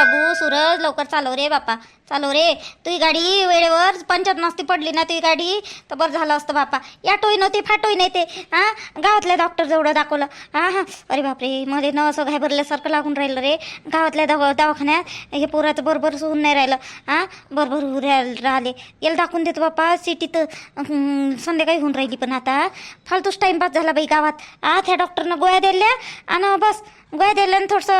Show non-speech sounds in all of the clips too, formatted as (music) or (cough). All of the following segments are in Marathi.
बाबू सूरज लवकर चालव रे बापा. चालव रे. तुझी गाडी वेळेवर पंचायत नसती पडली ना तुझी गाडी? तर बरं झालं असतं बापा. या टोई नव्हती फाटोय नाही ते हां? गावातल्या डॉक्टर जवळ दाखवलं. हां हां. अरे बापरे मध्ये न असं घाबरल्यासारखं लागून राहिलं रे. गावातल्या दवा दवाखान्यात हे पोराचं बरोबर होऊन नाही राहिलं. हां? बरोबर होऊन राहिले. याला दाखवून देतो बापा सिटीत संध्याकाळी होऊन राहिली पण आता. फालतूच टाईमपास झाला बाई गावात. आ त्या डॉक्टरनं गोळ्या दिल्या आणि बस. गोळ्या दिल्या आणि थोडंसं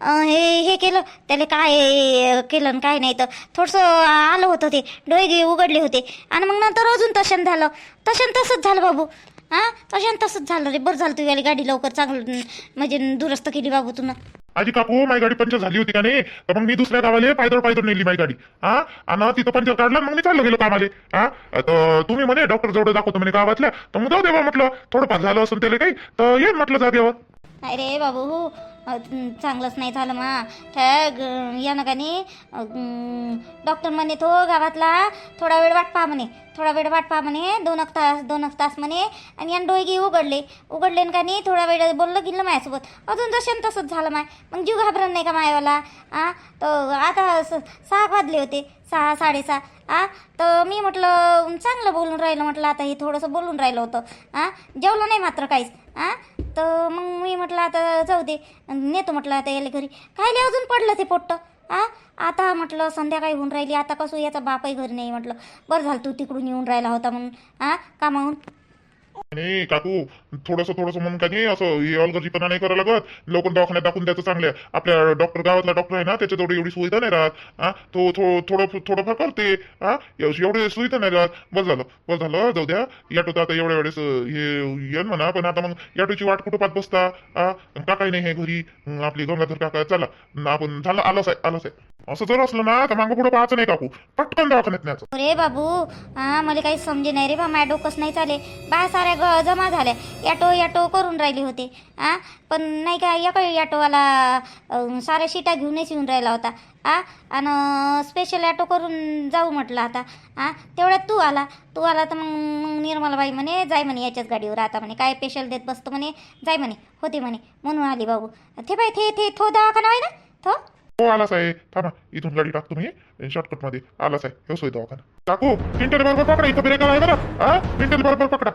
अं, हे हे केलं. त्याला काय केलं आणि काय नाही तर थोडंसं आलं होतं ते. डोळे गे उघडले होते. आणि मग नंतर अजून तशन झालं. तशन तसंच झालं बाबू. हां? तशान तसंच झालं रे. बरं झालं तू गाडी लवकर चांगलं म्हणजे दुरुस्त केली बाबू तुनं आजी काकू माझी गाडी पंचर झाली होती का नाही? तर मग मी दुसऱ्या गावाले पायदळ पायदळ नेली माझी गाडी. हा? आणि तिथं पंचर काढलं मग मी चाललो गेलो कामाले. हा? तर तुम्ही म्हणे डॉक्टर जवळ दाखवतो म्हणे गावातल्या. तर मग जाऊ दे बा म्हटलं. थोडंफार झालं असेल त्याला काही तर ये म्हटलं जागेवर. अरे बाबू हो. चांगलंच नाही झालं मा. त्या ग- यानं का नाही डॉक्टर म्हणे तो गावातला. थोडा वेळ वाट पहा म्हणे. थोडा वेळ वाट पहा म्हणे. दोन एक तास दोन एक तास म्हणे. आणि यानं डोळगी उघडले. उघडले न का नाही थोडा वेळ बोललं गेलं माझ्यासोबत अजून जशान तसंच झालं माय. मग जीव घाबरत नाही का मायवाला? आ? तर आता स- सहा वाजले होते. सहा साडेसहा. आ? तर मी म्हटलं चांगलं बोलून राहिलं म्हटलं. आता हे थोडंसं बोलून राहिलं होतं. आ? जेवलं नाही मात्र काहीच. आ? तर मग मी म्हटलं आता जाऊ दे. नेतो म्हटलं आता याला घरी. खायला अजून पडलं ते पोट्ट? आ? आता म्हटलं संध्याकाळी होऊन राहिली. आता कसं याचा बापही घरी नाही म्हटलं. बरं झालं तू तिकडून येऊन राहिला होता म्हणून. आ? कामाहून? नाही काकू थोडस थोडस म्हणून का नाही असं हे अलगर्जीपणा नाही करायला लागत. लवकर दवाखान्यात दाखवून द्यायचं चांगलं आपल्या डॉक्टर गावातला डॉक्टर आहे ना त्याच्या त्याच्याजवळ एवढी सुविधा नाही राहत. हा तो थो- थोडं थोडंफार करते. हा एवढी सुविधा नाही राहत. बस झालं बस झालं जाऊ द्या. याटो तर आता एवढ्या वेळेस हे येन म्हणा पण आता मग याटोची वाट कुठं पाहत बसता? हा काकाही नाही हे घरी. आपली गंगाधर काका चला. आपण झालं आलंच आहे आलंच आहे. असं जर असलं ना तर मागं कुठं पाहायचं नाही काकू. पटकन दवाखान्यात न्यायचं. रे बाबू हा मला काही समजे नाही रे बा माझ्या डोकंच नाही चाले बा साऱ्या जमा झाल्या. ॲटो ॲटो करून राहिले होते. आ? पण नाही का एका ॲटोवाला साऱ्या शिटा घेऊनच येऊन राहिला होता. आ? आणि स्पेशल ॲटो करून जाऊ म्हटलं आता. आ? तेवढ्यात तू आला. तू आला तर मग मग निर्मलाबाई म्हणे जाय म्हणे याच्याच गाडीवर आता म्हणे. काय स्पेशल देत बसतो म्हणे? जाय म्हणे. होते म्हणे. म्हणून आली बाबू. थे बाई थे थे थो दवाखाना आहे ना? थो. हो आला साहेब थांबा इथून गाडी टाकतो मी. शॉर्टकटमध्ये. आला साहेब हे सोय दवाखाना. टाकू. पिंटर बरोबर पकडा. इथं ब्रेक आहे बरं. हा पिंटर बरोबर पकडा.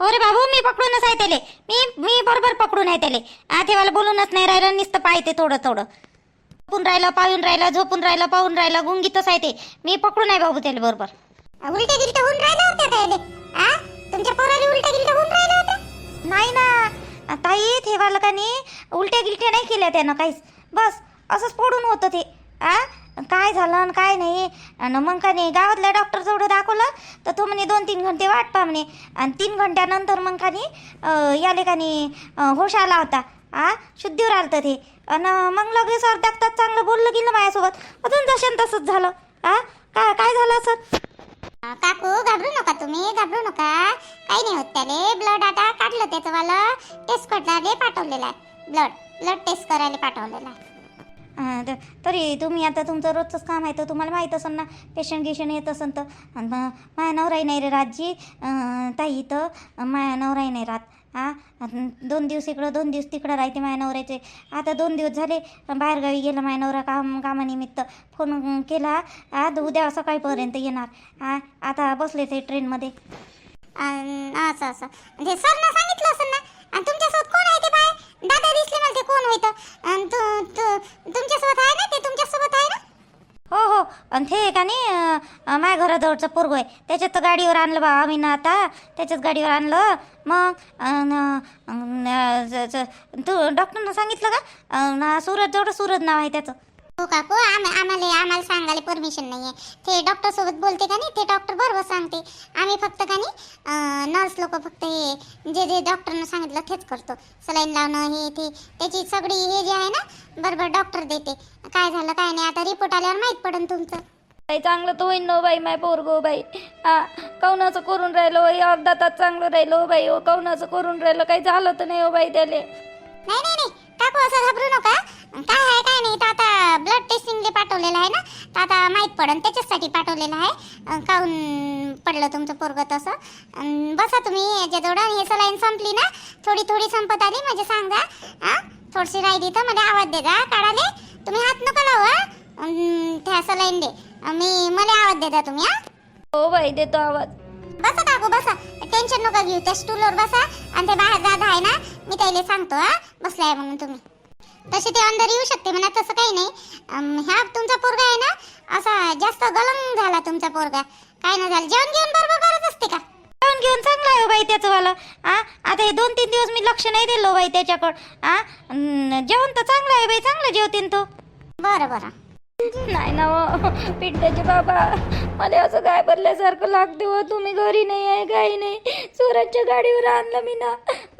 हो रे बाबू मी पकडूनच आहे त्याले. मी मी बरोबर पकडून आहे त्याले. आ तेव्हाला बोलूनच नाही राहिलं नुसतं पाहते थोडं थोडं. झोपून राहिलं पाहून राहिलं झोपून राहिलं पाहून राहिलं गुंगीतच आहे ते. मी पकडून आहे बाबू त्याला बरोबर. होऊन राहिलं होत्या त्याले. आ तुमच्या पोराला होऊन राहिलं होतं नाही ना. ताई ते वाला का नाही? उलट्या गिलट्या नाही केल्या त्यानं काहीच. बस असंच पडून होतं ते. आ काय झालं आणि काय नाही? आणि मग का नाही गावातल्या डॉक्टरजवळ दाखवलं तर तो म्हणे दोन तीन घंटे वाट पा म्हणे. आणि तीन घंट्यानंतर मग का नाही याले का नाही होश आला होता. आ शुद्धीवर आलं ते. आणि मग लगेच अर्ध्या तास चांगलं बोललं गेलं माझ्यासोबत. अजून जशान तसंच झालं. आ काय काय झालं असं? काकू घाबरू नका तुम्ही घाबरू नका. काही नाही होत त्याले. ब्लड आता काढलं त्याचं वाला. टेस्ट करायला पाठवलेला. आहे ब्लड ब्लड टेस्ट करायला पाठवलेला. आहे अं, तरी तुम्ही आता तुमचं रोजचंच काम आहे तर तुम्हाला माहीत असेल ना पेशंट गिशंट येत असेल तर. माया नवराही नाही रे राजी ताई तर माया नवराही नाही राहत हा दोन दिवस इकडं दोन दिवस तिकडं राहते माया नवऱ्याचे. आता दोन दिवस झाले बाहेरगावी गेलं माया नवरा काम कामानिमित्त. फोन केला आज उद्या सकाळीपर्यंत येणार. आ? आता बसले ते ट्रेनमध्ये. असं असं. म्हणजे सर ना सांगितलं असं ना तुमच्यासोबत कोण आहे ते बाय दादा दिसले आणि ते का नाही माझ्या घराजवळचं पोरगो आहे. त्याच्यात तर गाडीवर आणलं बा आम्ही ना आता. त्याच्याच गाडीवर आणलं. मग तू डॉक्टरनं सांगितलं का? सूरज जेवढं सूरज नाव आहे त्याचं. हो काकू आम आम्हाला आम्हाला सांगायला परमिशन नाही आहे ते डॉक्टर सोबत बोलते का नाही ते डॉक्टर बरोबर सांगते. आम्ही फक्त का नाही नर्स लोक फक्त हे जे जे डॉक्टरनं सांगितलं तेच करतो. सलाईन लावणं हे ते त्याची सगळी हे जे आहे ना बरोबर डॉक्टर देते. काय झालं काय नाही आता रिपोर्ट आल्यावर माहीत पडेल तुमचं. बाई चांगलं तर होईन नो बाई माय पोरगो बाई. हा काऊनाचं करून राहिलो अर्धा तास चांगलं राहिलो बाई. हो काऊनाचं करून राहिलं? काही झालं तर नाही हो बाई त्याले. नाही नाही नाही. काकू असं घाबरू नका? काय आहे काय नाही. तर आता ब्लड टेस्टिंगले पाठवलेलं आहे ना तर आता माहीत पडन त्याच्याचसाठी पाठवलेलं आहे. अं, काहून पडलं तुमचं पोरगं तसं? बसा तुम्ही याच्याजवळ. हे सलाईन संपली ना थोडी थोडी संपत आली म्हणजे सांगा. हा थोडीशी राहिली तर मध्ये आवाज दे जा काढाले. तुम्ही हात नका लावू हा. त्या सलाईन दे. मी मला आवाज देता तुम्ही हा. हो बाई देतो आवाज. बसा काकू बसा. टेन्शन नका घेऊ त्या स्टूलवर बसा. आणि ते बाहेर दादा आहे ना मी त्याला सांगतो हा. बसलाय म्हणून तुम्ही. तसे ते अंदर येऊ शकते म्हणा तसं काही नाही. ह्या तुमचा पोरगा आहे ना असा जास्त गलंग झाला तुमचा पोरगा. काय ना झालं. जेवण घेऊन बरोबर करत असते का? जेवण घेऊन चांगलं आहे हो बाई त्याचं वाला. आ आता हे दोन तीन दिवस मी लक्ष नाही दिलं बाई त्याच्याकडं. आ जेवण तर चांगलं आहे बाई चांगलं जेवतीन तो. बरं बरं. नाही ना हो. पिंट्याचे बाबा मला असं काय भरल्यासारखं लागते हो. तुम्ही घरी नाही आहे काही नाही. सुरतच्या गाडीवर आणलं मी ना.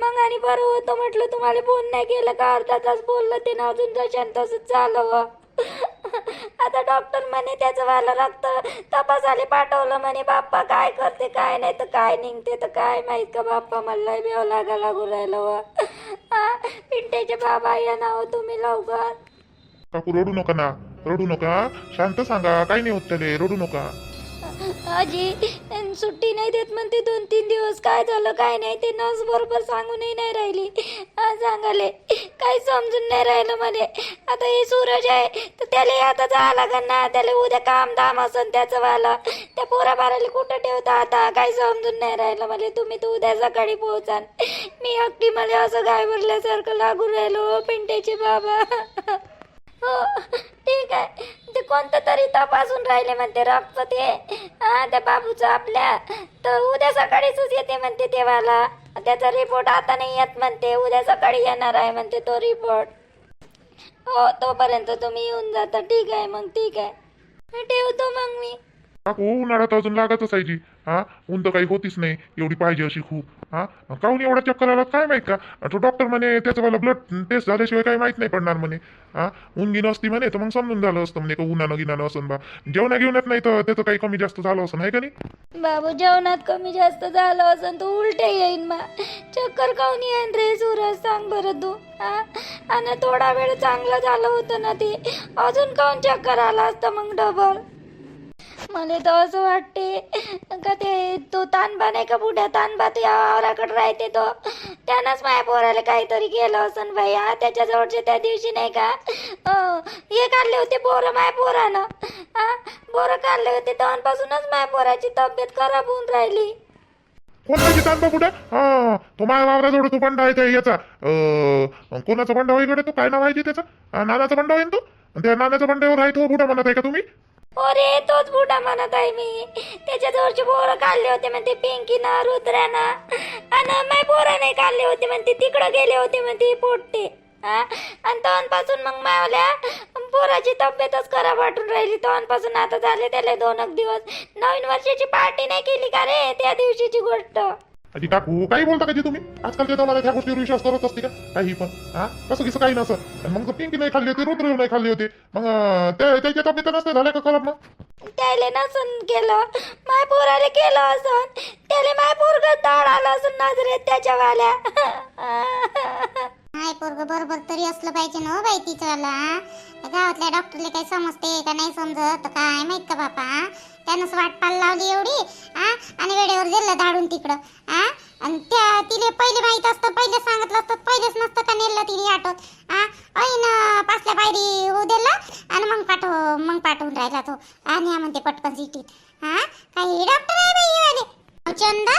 मग आणि बरं होतं म्हटलं तुम्हाला फोन नाही केलं का? अर्धा तास बोललं ते ना अजून जशान तसंच झालं व हो. आता डॉक्टर म्हणे त्याचं वाला रक्त तपासाले पाठवलं म्हणे बाप्पा काय करते काय नाही तर काय निघते तर काय माहीत का बाप्पा? मला बेव लागा लागू राहिलं व हो. पिंट्याचे बाबा या ना हो तुम्ही लवकर. काकू रडू नका ना. रडू नका. शांत सांगा. काही नाही होत त्याले रडू नका. आजी अन सुट्टी नाही देत म्हणते दोन तीन दिवस. काय झालं काय नाही ते नर्स बरोबर सांगूनही नाही राहिली. हा, सांगाले काही समजून नाही राहिलं मला. आता हे सूरज आहे तर त्याला आता जावं लागेल ना. त्याला उद्या काम धाम असन त्याचं वाला त्या पोरा बाराला कुठं ठेवता आता? काही समजून नाही राहिलं मला. तुम्ही तर उद्या सकाळी पोहोचाल. मी अगदी मला असं गाय भरल्यासारखं लागून राहिलो हो, पिंट्याचे बाबा. हो ठीक आहे. ते कोणतं तरी तपासून राहिले म्हणते रक्त ते हा त्या बाबूचं आपल्या. तर उद्या सकाळीच येते म्हणते देवाला. त्याचा रिपोर्ट आता नाही येत म्हणते. उद्या सकाळी येणार आहे म्हणते तो रिपोर्ट हो तोपर्यंत तुम्ही येऊन जाता. ठीक आहे मग ठीक आहे. ठेवतो मग मी. काकू उन्हाळ्यात अजून लागतच आहे जी. हा ऊन तर काही होतीच नाही. एवढी पाहिजे अशी खूप. हा? काहून एवढा चक्कर आला काय माहीत का? तो डॉक्टर म्हणे त्याचं मला ब्लड टेस्ट झाल्याशिवाय काही माहीत नाही पडणार म्हणे. हा? ऊन गिन असती म्हणे तर मग समजून झालं असतं म्हणे का उन्हानं गिनानं असं बा. जेवणा घेऊनच नाही तर त्याचं काही कमी जास्त झालं असं नाही का नाही? बाबू जेवणात कमी जास्त झालं असं तू उलटे येईन मा चक्कर काहून येईन रे सूरज सांग बरं तू. आणि थोडा वेळ चांगलं झालं होतं ना ते. अजून काऊन चक्कर आला असतं मग डबल मला तर असं वाटते का ते तो तानबा नाही का बुढ्या तानबा तो यावराकडे राहते तो? त्यानंच माया पोराला काहीतरी केलं असं बाई हा त्याच्याजवळचे त्या दिवशी नाही का? हे काढले होते बोरं माया पोरानं. हा बोरं काढले होते. तेव्हापासूनच माया पोराची तब्येत खराब होऊन राहिली. कोणाची तांबा कुठे हा तो माझ्या वावराजवळ तो बंडा आहे त्या याचा. अं, कोणाचा बंडा होय गड्या तो काय नाव आहे जे त्याचा? नानाचा बंडा आहे ना तो? आणि त्या नानाच्या बंड्यावर आहे तो बुडा म्हणत आहे का तुम्ही? अरे तोच बुडा म्हणत आहे मी. त्याच्याजवळचे पोरं काढले होते म्हणते पिंकीनं रुद्रानं. आणि माय पोरं नाही काढले होते म्हणते तिकडं गेले होते म्हणते पोट्टे. आणि तोंडपासून मग मावल्या पोराची तब्येतच खराब वाटून राहिली. तोंडपासून आता झाले त्याला दोन एक दिवस. नवीन वर्षाची पार्टी नाही केली का रे त्या दिवशीची गोष्ट? अजी काकू काही बोलता का जी तुम्ही? आजकालच्या जमान्यात त्या गोष्टीवर विश्वास करत असते का? काही पण हा? कसं कसं काही नसं. आणि मग पिंकी नाही खाल्ली होती रुद्र नाही खाल्ली होती. मग त्याच्या तब्येत नसते झाल्या का खराब मग? त्याले नसन केलं माय पोराले केलं असन. त्याले माय पोरग दाड आलं असून नजरेत त्याच्या वाल्या. (laughs) पोरग बरोबर तरी असलं पाहिजे ना हो बाई तिच्याला. गावातल्या डॉक्टरला काही समजते का नाही समजत? काय माहीत का बापा? त्यानंच वाट पाल लावली एवढी आ? आणि वेळेवर गेलं धाडून तिकडं आ? आणि त्या तिले पहिले माहीत असतं पहिले सांगितलं असतं पहिलेच नसतं का नेलं तिने आटोत आ? ऐन पाचल्या पायरी होऊ दिलं आणि मग पाठव मग पाठवून राहिला तो आणि हा म्हणते पटकन सिटीत हा काही डॉक्टर आहे बाई वाले. चंदा?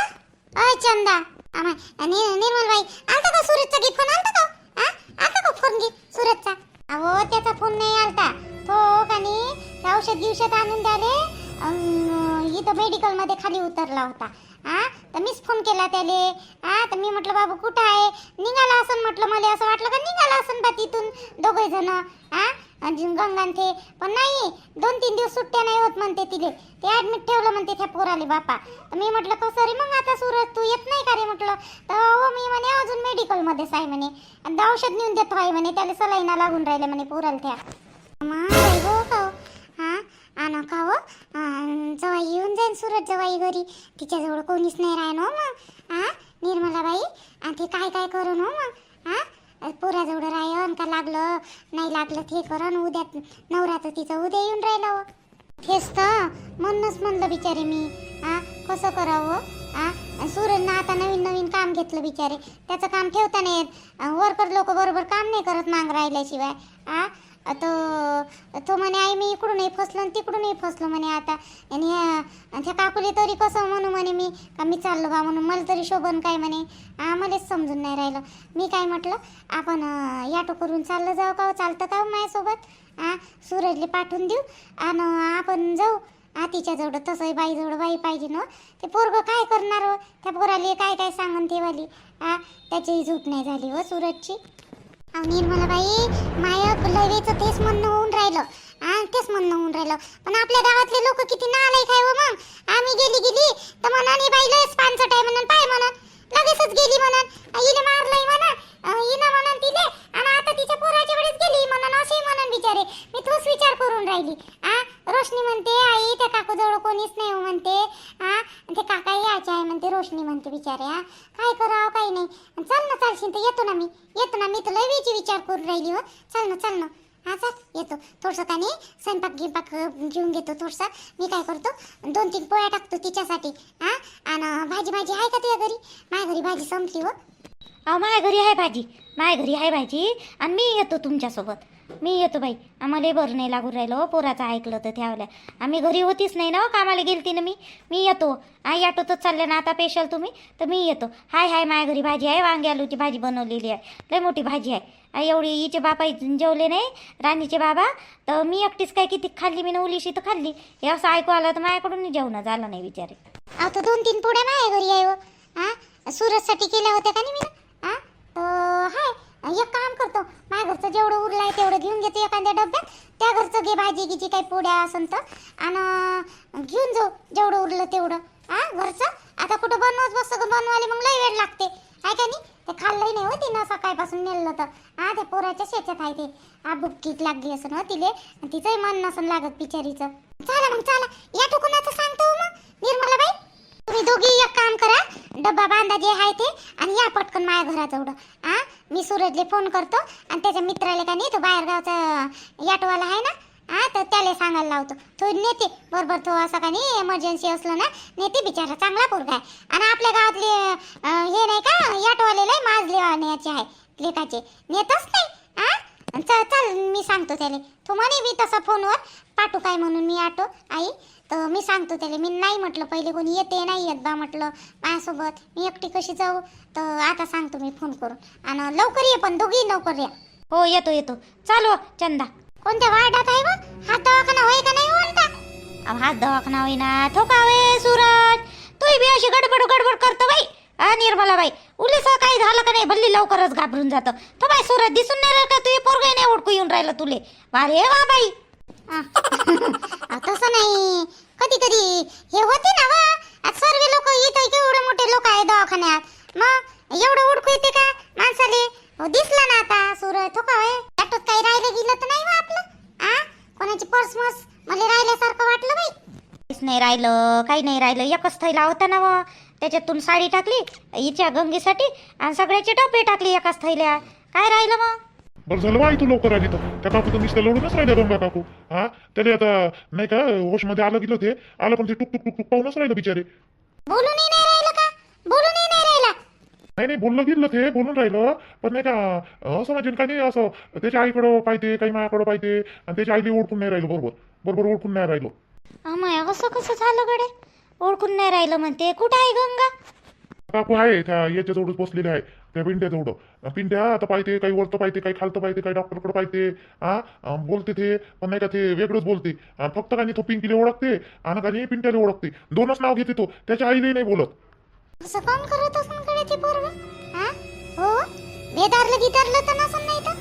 अय चंदा. आम्हा नि- निर्मलबाई आलता का सूरजचा गिफ्ट फोन? आलता का? औषध गिवषध आणून द्याले. इथं मेडिकलमध्ये खाली उतरला होता. हा तर मीच फोन केला त्याले. हा तर मी म्हटलं बाबू कुठं आहे? निघाला असन म्हटलं मला असं वाटलं का निघाला असन बा तिथून दोघे जण. हा अजून गंगान पण नाही दोन तीन दिवस सुट्ट्या नाही होत म्हणते तिले. ते ऍडमिट ठेवलं म्हणते त्या पोराले बापा. तर मी म्हटलं कसं रे मग आता सुरत तू येत नाही का रे? म्हटलं. तर हो मी म्हणे अजून मेडिकल मध्येच आहे म्हणे. आणि ते औषध नेऊन देतो आहे म्हणे. त्याला सलाईना लागून राहिले म्हणे पोराला त्या. मग आणा का हो जवाई येऊन जाईन सुरत जवाई घरी. तिच्याजवळ कोणीच नाही राहणं हो मग हा निर्मलाबाई आणि ते काय काय करून हो मग हा पोराजवळ राहन का लागलं नाही लागलं ते करण उद्या नवरात्र तिचं उद्या येऊन राहिलं हो. तेच तर म्हणूनच म्हणलं बिचारे मी. हा कसं करावं? हा सूरजनं आता घेतलं बिचारे. त्याचं काम ठेवता नाही येत वर्कर लोक बरोबर काम नाही करत मांग राहिल्याशिवाय. आ? तो तो म्हणे आई मी इकडूनही फसलो आणि तिकडूनही फसलो म्हणे आता. आणि ह्या- त्या काकुले तरी कसं म्हणू म्हणे मी? का मी चाललो बा म्हणून? मला तरी शोभन काय म्हणे? आम्हालाच समजून नाही राहिलं. मी काय म्हटलं? आपण याटो करून चाललं जाऊ का हो? चालतं का हो माझ्यासोबत? आ सूरजले पाठवून देऊ. आणि आपण जाऊ. आ तिच्याजवळ तसंही बाईजवळ बाई पाहिजे ना. ते पोरगं काय करणार हो? त्या पोराले काय काय सांगन तेवाली? आ त्याचीही झूट नाही झाली हो सूरजची अहो निर्मलाबाई माय लवेचं तेच म्हणणं होऊन राहिलं. आ तेच म्हणणं होऊन राहिलं. पण आपल्या गावातले लोक किती नालायक आहे हो मग. आम्ही गेली गेली तर म्हणा बाई लयच पानसट आहे म्हणून पाय म्हणून. लगेचच गेली म्हणून. हिने मारलंय म्हणून. हिनं म्हणून तिले. आणि आता तिच्या पोराच्या वेळेस गेली म्हणून असे म्हणून बिचारे. मी तोच विचार करून राहिली. आ रोशनी म्हणते आई त्या काकूजवळ कोणीच नाही हो म्हणते. आ ते काका यायचे आहे म्हणते रोशनी म्हणते बिचारे हा काय करावं काही नाही. चल ना चालशील तर येतो ना मी. येतो ना मी. तुला लय विचार करून राहिली हो. चल ना चल ना. हा चल येतो. थोडंसं का नाही स्वयंपाक गिंपाक घेऊन घेतो थोडसा. मी काय करतो दोन तीन पोळ्या टाकतो तिच्यासाठी हा आणि भाजी भाजी आहे का तुझ्या घरी? माझ्या घरी भाजी संपली हो. अहो माझ्या घरी आहे भाजी. माझ्या घरी आहे भाजी आणि मी येतो तुमच्यासोबत. मी येतो बाई. आम्हाला बरं नाही लागून राहिलं हो पोराचं ऐकलं तर त्यावेळेला. आम्ही घरी होतीच नाही ना हो कामाला गेलती ना मी. मी येतो. आई ऑटोतच चालले ना आता पेशल तुम्ही. तर मी येतो. हाय हाय माझ्या घरी भाजी आहे. वांगी आलूची भाजी बनवलेली आहे. लय मोठी भाजी आहे. आई एवढी हिचे बाबा जेवले नाही. राणीचे बाबा. तर मी एकटीच काय किती खाल्ली? मी उलीशी तर खाल्ली. हे असं ऐकू आलं तर माझ्याकडून जेवण झालं नाही बिचारे. आता दोन तीन पोळ्या माझ्या घरी आहे हो. हा सूरजसाठी केल्या होत्या का नाही मी हा तर हाय. एक काम करतो माझ्या घरचं जेवढं उरलं आहे तेवढं घेऊन घेतो एखाद्या डब्यात. त्या घरचं घे भाजी गिजी काही पोळ्या असन तर. आणि घेऊन जाऊ जेवढं उरलं तेवढं. हा घरचं? आता कुठं बनवत बसतो का? बनवायला मग लय वेळ लागते. आहे का नाही? ते खाल्लंही नाही हो तिनं सकाळपासून नेलं तर. हा ते पोराच्या शेतात आहे ते. हा बुक्कीत लागली असं ना तिले. तिचंही मन नसन लागत बिचारीचं. चला मग चला. या टुकुनाचं सांगतो मग निर्मला बाई तुम्ही दोघी एक काम करा. डब्बा बांधा जे आहे ते आणि या पटकन माझ्या घराजवळ. आ मी सूरजले फोन करतो आणि त्याच्या मित्राला का नाही तो बाहेरगावचा याटोवाला आहे ना? हा तर त्याला सांगायला लावतो. तो नेते बरोबर तो असं का नाही एमर्जन्सी असलं ना नेते बिचारा चांगला पोरगा आहे. आणि आपल्या गावातले हे नाही का याटवाले लय माजले नेचे आहे लेखाचे नेतच नाही आ चल चल मी सांगतो त्याला. तू म्हणे मी तसा फोनवर पाठवू काय म्हणून मी आटो आई? तर मी सांगतो त्याला मी नाही म्हटलं पहिले कोणी येते नाही येत बा म्हटलं माझ्यासोबत. मी एकटी कशी जाऊ? तर आता सांगतो मी फोन करून. आणि लवकर ये पण दोघी लवकर या. हो येतो येतो. चालू चंदा. कोणत्या वार्डात आहे बा हा दवाखाना होय का नाही म्हणता हा हात दवाखाना होईना. थोकावे सूरज? तू बी अशी गडबड गडबड करतो बाई. हा निर्मला बाई उलीस काही झालं का नाही? भल्ली लवकरच घाबरून जातं. तर बाई सूरज दिसून नाही राहिलं का? तू पोरगाई नाही ओळखू येऊन राहिलं तुले? वा रे वा बाई. (laughs) तसं नाही. कधी कधी हे होते ना वा आज सर्व लोक इथं एवढे मोठे लोक आहे दवाखान्यात. मग एवढं उडकू येते का माणसाले? दिसला ना आता सूरज तो काय ऑटोत काही राहिलं गेलं तर नाही वा आपलं. आ? कोणाची पर्स मस मला राहिल्यासारखं वाटलं बाई. काहीच नाही राहिलं काही नाही राहिलं. एकच थैला होता ना व. त्याच्यातून साडी टाकली हिच्या गंगेसाठी आणि सगळ्याचे टोपे टाकले एकाच थैल्या काय राहिलं मग? बरं झालं बाई तू लवकर आली तर. त्या काकू तर नुसतं लढूनच राहिल्या गंगा काकू. हा? त्याला आता नाही का होशमध्ये आलं गेलं ते आलं पण ते टुक टुक टुक टुक पाहूनच राहिलं बिचारे. नाही राहिलं का? नाही राहिला. नाही नाही बोललं गेलं ते बोलून राहिलं. पण नाही का असं म्हणजे काय नाही असं त्याच्या आईकडं पाहिजे काही माझ्याकडं पाहिजे आणि त्याच्या आईला ओळखून नाही राहिलं बरोबर. बरोबर ओळखून नाही राहिलो. अमाय असं कसं झालं गडे ओळखून नाही राहिलं म्हणते. कुठं आहे गंगा? काकू आहे त्या याच्या जवळच बसलेले आहे त्या पिंट्या जवळ. पिंट्या आता पाहिजे काही वरतं पाहिजे काही खालतं पाहिजे काही डॉक्टरकडे पाहिजे हा बोलते ते पण नाही का ते वेगळंच बोलते. फक्त काही तो पिंकीला ओळखते आणि काही पिंट्याला ओळखते. दोनच नाव घेते तो त्याच्या आईलाही नाही बोलत. असं कोण करत असून कडे ते पोरग? हा? बेदारलं तर नसून नाही तर?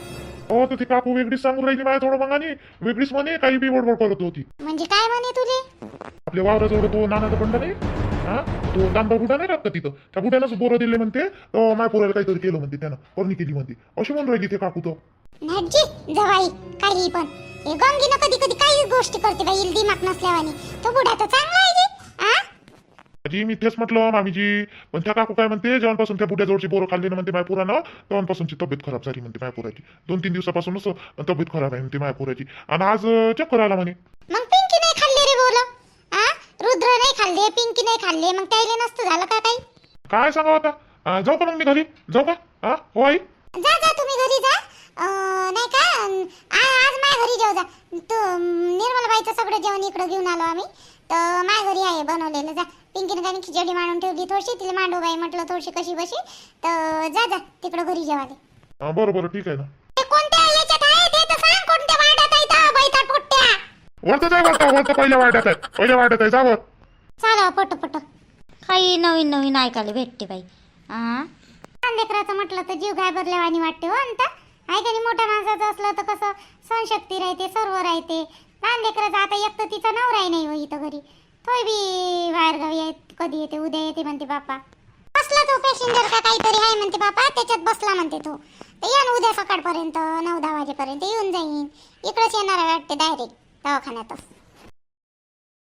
हो तर ती काकू वेगळीच सांगून राहिली माझ्या थोडं मग आणि वेगळीच म्हणे काही बी बडबड करत होती. म्हणजे काय म्हणे तुले? आपल्या वावराजवळ तो नानाचा बंडा नाही हा? तो तांबा बुडा नाही राहत का तिथं? त्या बुड्यानंच बोरं दिले म्हणते माय पोराला काहीतरी केलं म्हणते त्यानं करणी केली म्हणते. अशी म्हणून राहिली ते काकू तो. जवाई काही पण. हे गंगीनं कधी कधी काही गोष्टी करते बाई दिमाग नसल्यावानी. तो बुडा तर चांगला आहे जी हा मी तेच म्हटलं मामीजी. पण त्या काकू काय म्हणते जेव्हापासून त्या बुड्याजवळची बोरं खाल्ली ना म्हणते माय पोरानं तेव्हापासूनची तब्येत खराब झाली म्हणते माय पोराची. दोन तीन दिवसापासूनच तब्येत खराब आहे म्हणते माय पोराची. आणि आज चक्कर आला म्हणे. मग पिंकी नाही खाल्ले रे बोल हा रुद्र नाही खाल्ले पिंकी नाही खाल्ले मग त्याला नसतं झालं का काही? काय सांगा आता? अं, जाऊ का मग मी घरी? जाऊ का? हा हो आई? जा जा तुम्ही घरी जा. अं, नाही का? अं, आ- आज माझ्या घरी जेव जा. तू निर्मलाबाईचं सगळं जेवण इकडं घेऊन आलो आम्ही. तर माझ्या घरी आहे बनवलेलं. जा. पिंकीने काही खिचडी मांडून ठेवली थोडीशी. तिला मांडू बाई म्हटलं थोडीशी कशी बशी. तर जा जा तिकडं घरी जेवाले अं, बरं बरं ठीक आहे ना. ते कोणत्या याच्यात आहे? ते तर सांग कोणत्या वाड्यात आहे इथं बैठा पोट्ट्या वरतं जाय वरतं वरतं पहिल्या वाट्यात आहे. पहिल्या वाट्यात आहे. जावर चला पट पट. काही नवीन नवीन ऐकायला भेटते बाई. आ? लेकराचं म्हटलं तर जीव घाबरल्यावानी वाटते हो अंत. आहे मोठ्या माणसाचं असलं तर कसं सहनशक्ती राहते सर्व राहते. लहान लेकराचं आता एक तर तिचा नवराही नाही हो इथं घरी. तोय बी बाहेरगावी गावी कधी येते उद्या येते म्हणते बापा. बसला तो पॅसेंजर का काहीतरी आहे म्हणते बापा त्याच्यात बसला म्हणते तो. तर ना उद्या सकाळपर्यंत नऊ दहा वाजेपर्यंत येऊन जाईन. इकडंच येणार वाटते डायरेक्ट दवाखान्यातच.